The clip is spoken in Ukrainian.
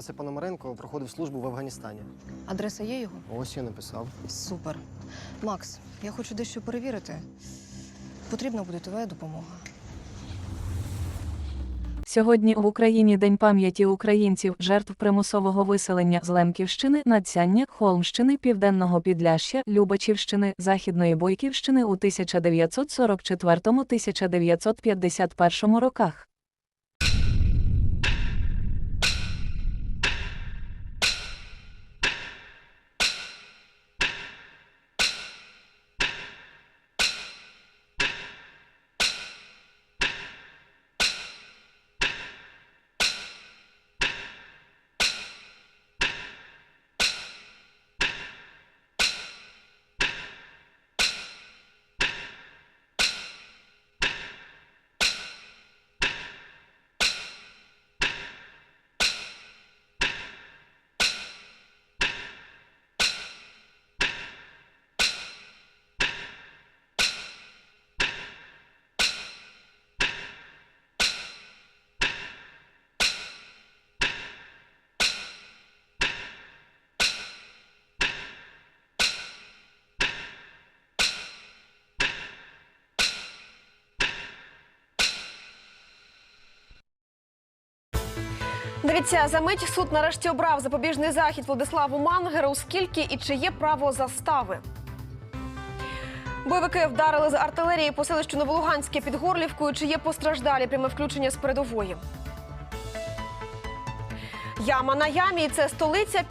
Василь Пономаренко проходив службу в Афганістані. Адреса є його? Ось я написав. Супер. Макс, я хочу дещо перевірити. Потрібна буде твоя допомога. Сьогодні в Україні День пам'яті українців, жертв примусового виселення з Лемківщини, Надсяння, Холмщини, Південного Підляща, Любачівщини, Західної Бойківщини у 1944-1951 роках. Дивіться, за мить суд нарешті обрав запобіжний захід Владиславу Мангеру. Скільки і чи є право застави? Бойовики вдарили з артилерії по селищу Новолуганське під Горлівкою. Чи є постраждалі пряме включення з передової? Яма на ямі це столиця.